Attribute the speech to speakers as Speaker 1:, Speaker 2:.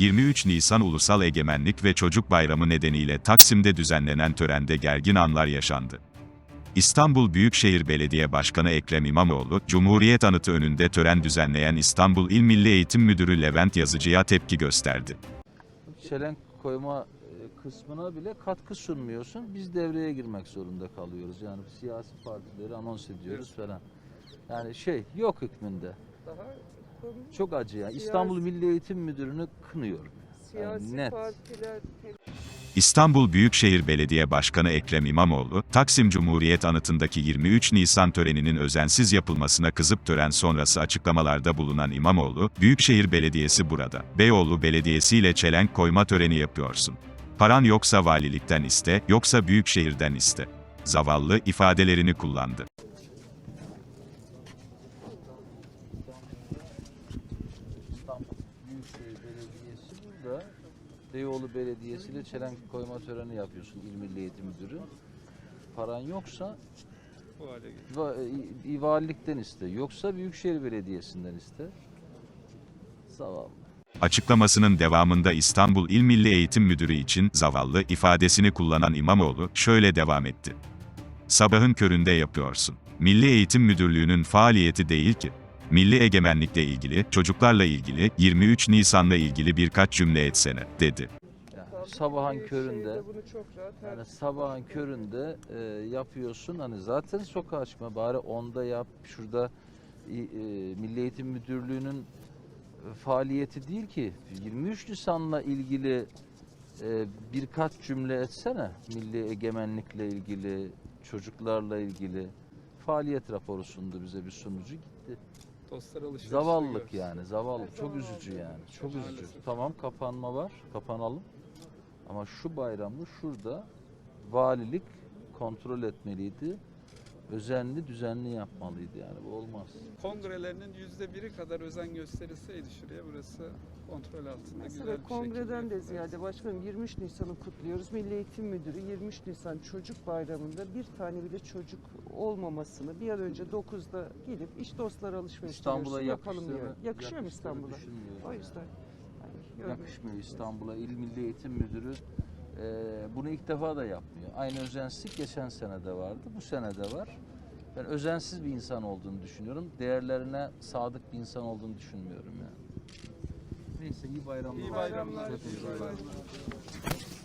Speaker 1: 23 Nisan Ulusal Egemenlik ve Çocuk Bayramı nedeniyle Taksim'de düzenlenen törende gergin anlar yaşandı. İstanbul Büyükşehir Belediye Başkanı Ekrem İmamoğlu, Cumhuriyet Anıtı önünde tören düzenleyen İstanbul İl Milli Eğitim Müdürü Levent Yazıcı'ya tepki gösterdi.
Speaker 2: çelenk koyma e, kısmına bile katkı sunmuyorsun. Biz devreye girmek zorunda kalıyoruz. Yani siyasi partileri anons ediyoruz falan. Yani şey yok hükmünde.
Speaker 3: Daha
Speaker 2: Çok acı ya.
Speaker 3: Siyasi-
Speaker 2: İstanbul Milli Eğitim Müdürü'nü kınıyorum.
Speaker 3: siyasi
Speaker 2: net.
Speaker 3: partiler
Speaker 1: İstanbul Büyükşehir Belediye Başkanı Ekrem İmamoğlu, Taksim Cumhuriyet Anıtı'ndaki 23 Nisan töreninin özensiz yapılmasına kızıp tören sonrası açıklamalarda bulunan İmamoğlu, Büyükşehir Belediyesi burada, Beyoğlu Belediyesi ile çelenk koyma töreni yapıyorsun. Paran yoksa valilikten iste, yoksa Büyükşehir'den iste. Zavallı ifadelerini kullandı.
Speaker 2: Büyükşehir Belediyesi burada. Beyoğlu Belediyesi ile çelenk koyma töreni yapıyorsun İl Milli Eğitim Müdürü. Paran yoksa
Speaker 4: Bu hale geldi.
Speaker 2: va- i- valilikten iste. Yoksa Büyükşehir Belediyesi'nden iste. Zavallı.
Speaker 1: Açıklamasının devamında İstanbul İl Milli Eğitim Müdürü için zavallı ifadesini kullanan İmamoğlu şöyle devam etti. Sabahın köründe yapıyorsun. Milli Eğitim Müdürlüğü'nün faaliyeti değil ki. Milli egemenlikle ilgili, çocuklarla ilgili, 23 Nisan'la ilgili birkaç cümle etsene, dedi.
Speaker 2: Yani sabahın köründe yani sabahın köründe e, yapıyorsun. Hani zaten sokağa çıkma bari onda yap. Şurada e, Milli Eğitim Müdürlüğü'nün faaliyeti değil ki. 23 Nisan'la ilgili e, birkaç cümle etsene. Milli egemenlikle ilgili, çocuklarla ilgili faaliyet raporu sundu bize bir sunucu gitti.
Speaker 4: Dostlar alışverişine
Speaker 2: Zavallılık
Speaker 4: görsün.
Speaker 2: yani, zavallı. Çok üzücü yani. Çok üzücü.
Speaker 4: Maalesef.
Speaker 2: Tamam kapanma var, kapanalım. Ama şu bayramda şurada valilik kontrol etmeliydi. Özenli, düzenli yapmalıydı yani. Bu olmaz.
Speaker 4: Kongrelerinin yüzde biri kadar özen gösterilseydi şuraya burası kontrol altında güzel
Speaker 3: Mesela
Speaker 4: bir
Speaker 3: kongreden de ziyade başkanım 23 Nisan'ı kutluyoruz. Milli Eğitim Müdürü 23 Nisan Çocuk Bayramı'nda bir tane bile çocuk olmamasını bir an önce 9'da gelip iş dostları alışveriş
Speaker 2: İstanbul'a
Speaker 3: yapalım diyor. Yakışıyor mu İstanbul'a? O yüzden. görmek
Speaker 2: Yakışmıyor İstanbul'a. İl Milli Eğitim Müdürü bunu ilk defa da yapmıyor. Aynı özensizlik geçen sene de vardı, bu sene de var. Ben özensiz bir insan olduğunu düşünüyorum. Değerlerine sadık bir insan olduğunu düşünmüyorum yani. Neyse iyi bayramlar.
Speaker 4: İyi bayramlar.
Speaker 2: Hepinize
Speaker 4: İyi bayramlar.
Speaker 2: bayramlar.